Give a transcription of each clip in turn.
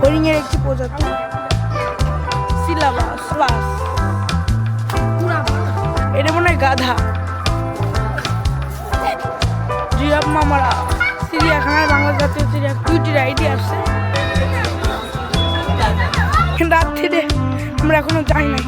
হরিণের একটি প্রজাতি। সিলাবাস বাস। এটা মনে হয় গাধা। জিরাফ মামারা চিড়িয়াখানায় বাংলা জাতীয় চিড়িয়াখানা দুইটি রাইডই আসছে রাত্রিরে আমরা এখনও যাই নাই।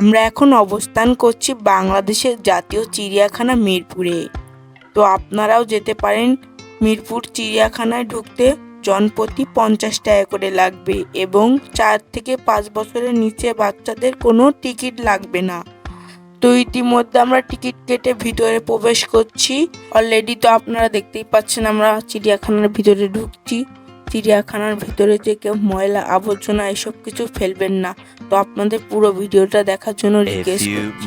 আমরা এখন অবস্থান করছি বাংলাদেশের জাতীয় চিড়িয়াখানা মিরপুরে। তো আপনারাও যেতে পারেন। মিরপুর চিড়িয়াখানায় ঢুকতে জনপ্রতি পঞ্চাশ টাকা করে লাগবে এবং চার থেকে পাঁচ বছরের নিচে বাচ্চাদের কোনো টিকিট লাগবে না। তো ইতিমধ্যে আমরা টিকিট কেটে ভিতরে প্রবেশ করছি। অলরেডি তো আপনারা দেখতেই পাচ্ছেন আমরা চিড়িয়াখানার ভিতরে ঢুকছি। চিড়িয়াখানার ভিতরে যে কেউ ময়লা আবর্জনা এসব কিছু ফেলবেন না। তো আপনাদের পুরো ভিডিওটা দেখার জন্য রিকোয়েস্ট করছি.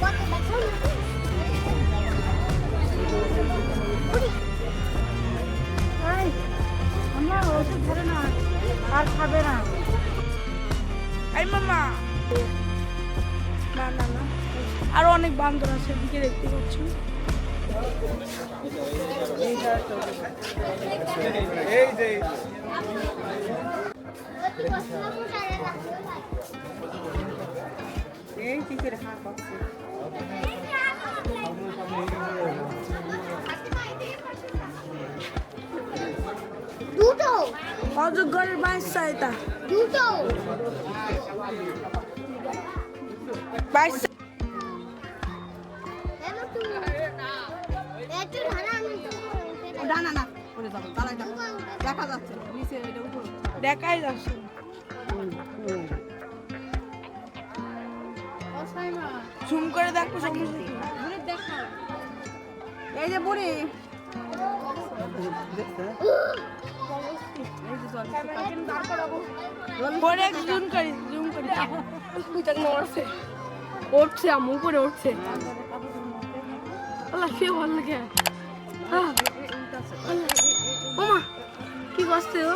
এটা বান্দরদের এই মামা না না না আরও অনেক বান্দর আছে এদিকে দেখতে পাচ্ছেন এই দুটো বাচ্চা এলো তুই? একটু ধারা আমি না না না দেখা যাচ্ছে নিচে দেখাই যাচ্ছে। জুম করে দেখো এই যে বুড়ি। জুম করি জুম করি। নড়ছে উঠছে আমু করে উঠছে। আল্লাহ সে ভালো লাগে। ওমা, কি করছে ও?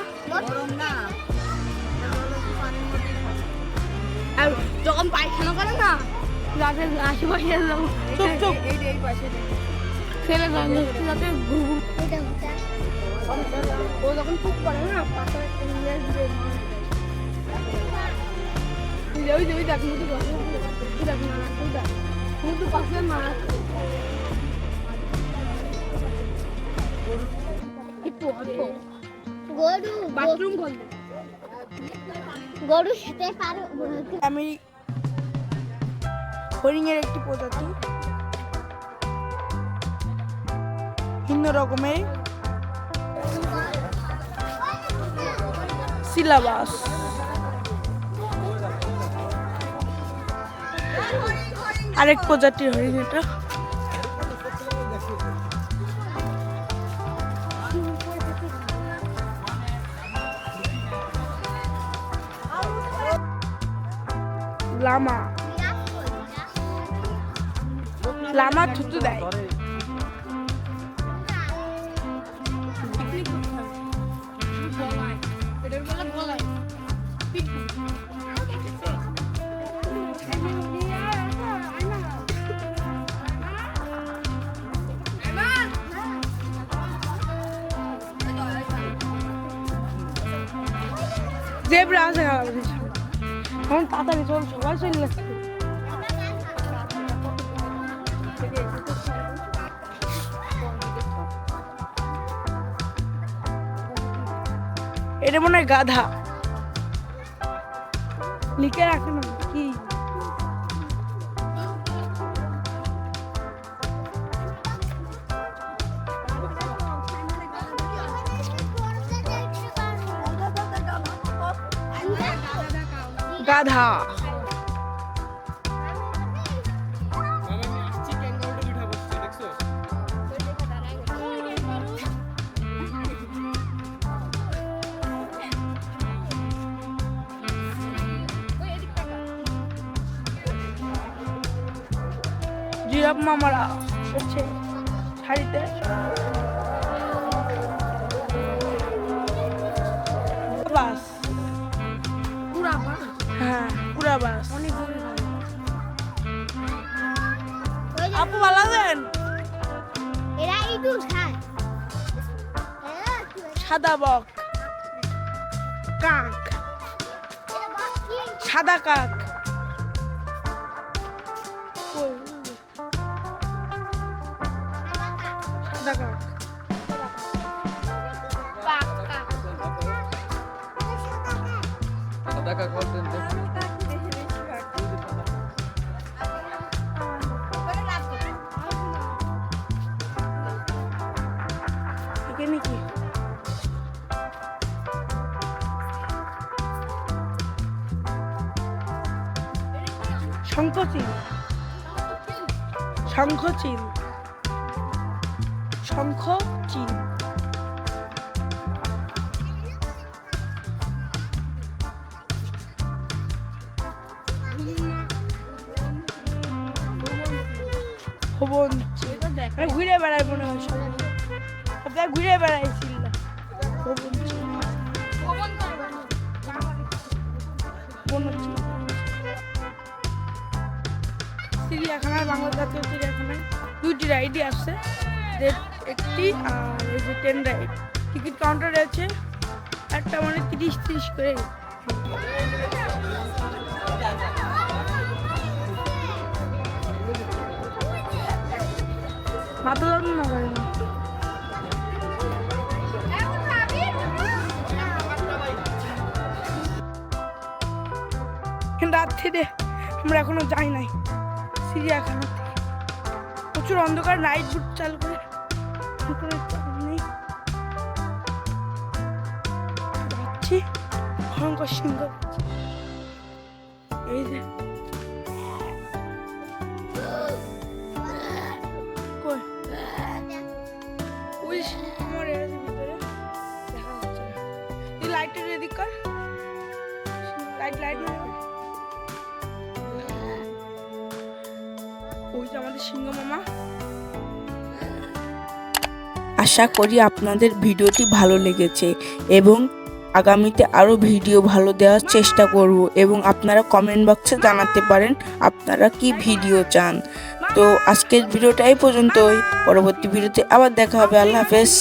যখন পায়খানা করে না যাতে আশেপাশে যাব চুপ চুপ। ফেলে যাবে যাতে ওটা। ও যখন পুক করে না পাতা একটা ওই যে ওই দেখ মুটু দেখ না ওই দেখ মুটু পাশে মা একটু অল্প। গরু বাথরুম গরু শুতে পারো আমি হরিণের একটি প্রজাতি। ভিন্ন রকমের সিলাবাস। আরেক প্রজাতির হরিণ এটা। লামা। লামা থুতু দেয় জেব্রা আছে আমাদের সামনে। এখন তাড়াতাড়ি চল সবাই চলে যাচ্ছে এটা মনে হয় গাধা। লিখে রাখে না কি? গাধা। জিরাফ মামারা হচ্ছে শাড়িতে। বাস বাস হ্যাঁ পুরা বাস আপু এরা ইঁদুর খায়? সাদা বক। কাক? সাদা কাক। কাক বলতেন এখানে কি শঙ্খচিল শঙ্খচিল শঙ্খচিল ভবন মানে ঘুরে বেড়ায় মনে হয় আপনার ঘুরে বেড়াইছিল ভবন চিড়িয়াখানায় বাংলা জাতীয় চিড়িয়াখানায় দুইটি রাইডই আসছে একটি, আর এই যে ট্রেন রাইড টিকিট কাউন্টার আছে একটা মানে তিরিশ তিরিশ করে। মাথা যন্ত্রণা আমরা এখনও যাই নাই। সিরিয়াখানা প্রচুর অন্ধকার নাইট বুট চালু করে। চাপ নেই। যাচ্ছি, ভয়ঙ্কর সিংহ। এই যে। কর। লাইট লাইট ওই যে আমাদের সিংহ মামা। আশা করি আপনাদের ভিডিওটি ভালো লেগেছে এবং আগামীতে আরও ভিডিও ভালো দেওয়ার চেষ্টা করব এবং আপনারা কমেন্ট বক্সে জানাতে পারেন আপনারা কি ভিডিও চান। তো আজকের ভিডিওটা এই পর্যন্তই। পরবর্তী ভিডিওতে আবার দেখা হবে। আল্লাহ হাফেজ।